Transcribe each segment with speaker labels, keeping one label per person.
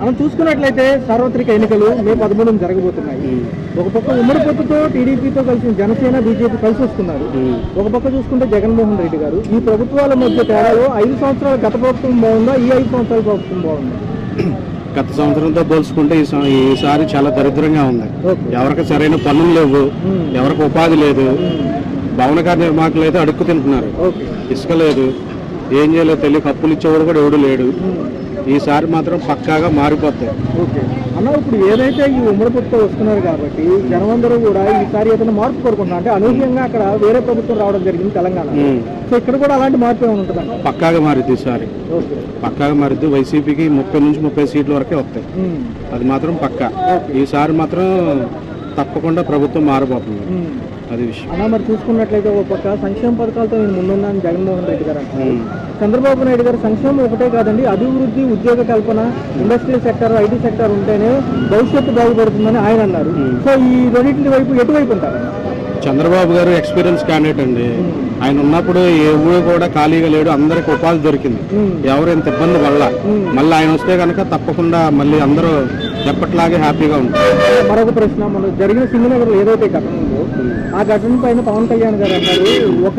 Speaker 1: మనం చూసుకున్నట్లయితే సార్వత్రిక ఎన్నికలు మే పదమూడున జరగబోతున్నాయి. ఒక పక్క ఉమ్మడి పొత్తుతో టీడీపీతో కలిసి జనసేన బీజేపీ కలిసి వస్తున్నారు. ఒక పక్క చూసుకుంటే జగన్మోహన్ రెడ్డి గారు. ఈ ప్రభుత్వాల మధ్య తేడాలో ఐదు సంవత్సరాల గత ప్రభుత్వం బాగుందా? ఈ ఐదు సంవత్సరాల ప్రభుత్వం బాగుందా?
Speaker 2: గత సంవత్సరంతో పోల్చుకుంటే ఈసారి చాలా దరిద్రంగా ఉంది. ఎవరికి సరైన పనులు లేవు. ఎవరికి ఉపాధి లేదు. భవన కార్య నిర్మాకులు అయితే అడుక్కు తింటున్నారు. ఇసుక లేదు. ఏం చేయలేదు. తెలియక అప్పులు ఇచ్చేవాడు కూడా ఎవడు లేడు. ఈసారి మాత్రం పక్కాగా మారిపోతాయి.
Speaker 1: ఓకే. అన్న ఇప్పుడు ఏదైతే ఈ ఉమ్మడి పొత్తుతో వస్తున్నారు కాబట్టి జనమందరూ కూడా ఈసారి ఏదైనా మార్పు కోరుకుంటున్నారు? అంటే అనూహ్యంగా అక్కడ వేరే ప్రభుత్వం రావడం జరిగింది తెలంగాణ. సో ఇక్కడ కూడా అలాంటి మార్పు ఏమైనా ఉంటుందంట
Speaker 2: పక్కాగా మారిద్ది ఈసారి. పక్కాగా మారిద్ది వైసీపీకి ముప్పై నుంచి ముప్పై సీట్ల వరకే వస్తాయి. అది మాత్రం పక్కా. ఈసారి మాత్రం తప్పకుండా ప్రభుత్వం మారబోతుంది. అది విషయం.
Speaker 1: అలా మరి చూసుకున్నట్లయితే ఒక పక్క సంక్షేమ పథకాలతో నేను ముందున్నాను జగన్మోహన్ రెడ్డి గారు. చంద్రబాబు నాయుడు గారు సంక్షేమం ఒకటే కాదండి అభివృద్ధి ఉద్యోగ కల్పన ఇండస్ట్రియల్ సెక్టర్ ఐటీ సెక్టర్ ఉంటేనే భవిష్యత్తు బాగుపడుతుందని ఆయన అన్నారు. సో ఈ రెండింటి వైపు ఎటువైపు ఉంటారు?
Speaker 2: చంద్రబాబు గారు ఎక్స్పీరియన్స్ క్యాండిడేట్ అండి. ఆయన ఉన్నప్పుడు ఏ ఊరు కూడా ఖాళీగా లేడు అందరికి ఉపాధి దొరికింది. ఎవరు ఎంత ఇబ్బంది పడల. మళ్ళీ ఆయన వస్తే కనుక తప్పకుండా మళ్ళీ అందరూ ఎప్పటిలాగే హ్యాపీగా ఉంటారు
Speaker 1: మరొక ప్రశ్న మన జరిగిన సింగనగర్ ఏదైతే ఘటన ఉందో ఆ ఘటన పైన పవన్ కళ్యాణ్ గారు అన్నారు ఒక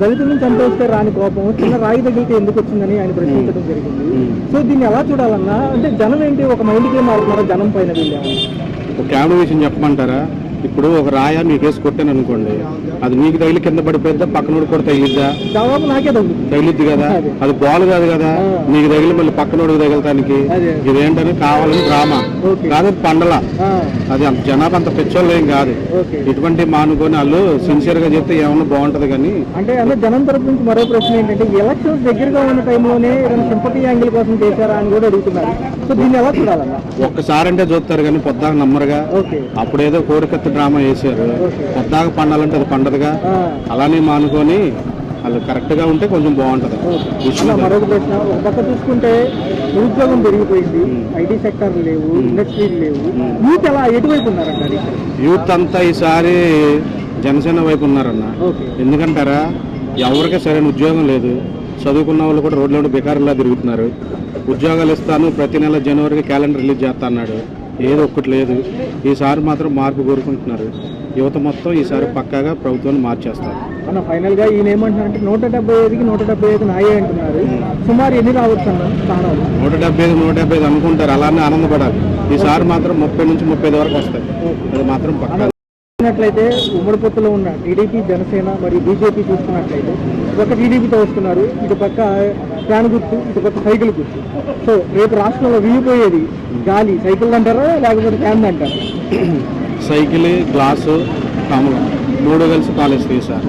Speaker 1: దళితులను చంపేస్తే రాని కోపం చిన్న రాయి తగిలితే ఎందుకు వచ్చిందని ఆయన ప్రశ్నించడం జరిగింది. సో దీన్ని ఎలా చూడాలన్నా అంటే జనం ఏంటి ఒక మైండ్కి మారుతున్నారా జనం పైన వీళ్ళేమో
Speaker 2: ఒక క్యాబ్ విషయం చెప్పమంటారా? ఇప్పుడు ఒక రాయ మీకు వేసి కొట్టాను అనుకోండి అది మీకు తగిలి కింద పడిపోయిద్దా పక్కనోడు కూడా తగిలిద్దా?
Speaker 1: దాదాపు నాకే
Speaker 2: తగిలిద్ది కదా?
Speaker 1: అదే.
Speaker 2: అది బాల్ కాదు కదా? నీకు తగిలి మళ్ళీ పక్కనోడికి తగిలటానికి?
Speaker 1: అదే.
Speaker 2: ఇదేంటని కావాలని డ్రామా. కాదు పండల. అది అంత జనాభా అంత పిచ్చోళ్ళు ఏం కాదు. ఇటువంటి మానుకొని వాళ్ళు సిన్సియర్గా చెప్తే ఏమన్నా బాగుంటది కానీ
Speaker 1: అంటే అంటే జనం తరపు నుంచి మరో ప్రశ్న ఏంటంటే ఎలక్షన్స్ దగ్గరగా ఉన్న టైంలోనే సింపతి యాంగిల్ కోసం చేశారా అని కూడా అడుగుతున్నారు. సో దీన్ని ఎలా చూడాలన్నా
Speaker 2: ఒక్కసారి అంటే చూస్తారు కానీ పొద్దాక నమ్మరుగా. అప్పుడేదో కోరికత్త డ్రామా వేసారు. పొద్దాక పండాలంటే అది పండదుగా. అలానే మానుకొని వాళ్ళు కరెక్ట్గా ఉంటే కొంచెం బాగుంటది.
Speaker 1: ఓకే.
Speaker 2: విషయం
Speaker 1: అన్న, మరొక ప్రశ్న. ఒక పక్క చూసుకుంటే నిరుద్యోగం పెరిగిపోయింది. ఐటీ సెక్టర్ లేవు ఇండస్ట్రీలు లేవు. యూత్ ఎలా ఎటువైపు?
Speaker 2: యూత్ అంతా ఈసారి జనసేన వైపు ఉన్నారన్న. ఎందుకంటారా? ఎవరికీ సరైన ఉద్యోగం లేదు. చదువుకున్న వాళ్ళు కూడా రోడ్ల మీద బెకారులా తిరుగుతున్నారు. ఉద్యోగాలు ఇస్తాను ప్రతి నెల జనవరికి క్యాలెండర్ రిలీజ్ చేస్తా అన్నాడు. ఏదో ఒక్కటి లేదు. ఈసారి మాత్రం మార్పు కోరుకుంటున్నారు. యువత మొత్తం ఈసారి పక్కాగా ప్రభుత్వాన్ని మార్చేస్తారు.
Speaker 1: అన్న ఫైనల్గా ఈయన ఏమంటున్నారంటే నూట డెబ్బై ఐదుకి నూట డెబ్బై ఐదు నాయే అంటున్నారు. సుమారు ఎన్ని రావచ్చు అన్న స్థానాలు?
Speaker 2: నూట డెబ్బై ఐదు నూట డెబ్బై ఐదు అనుకుంటారు. అలానే ఆనందపడాలి. ఈసారి మాత్రం ముప్పై నుంచి ముప్పై ఐదు వరకు వస్తాయి అది మాత్రం పక్కా.
Speaker 1: చూసుకున్నట్లయితే ఉమ్మడి పొత్తులో ఉన్న టీడీపీ జనసేన మరియు బీజేపీ చూసుకున్నట్లయితే ఒక టీడీపీతో వస్తున్నారు. ఇటు పక్క ఫ్యాన్ గుర్తు ఇటు పక్క సైకిల్ గుర్తు. సో రేపు రాష్ట్రంలో వీగిపోయేది గాలి. సైకిల్ అంటారా లేకపోతే ఫ్యాన్ అంటారా?
Speaker 2: సైకిల్ గ్లాసు కమలం మూడు కలిసి కాలేజ్ తీశారు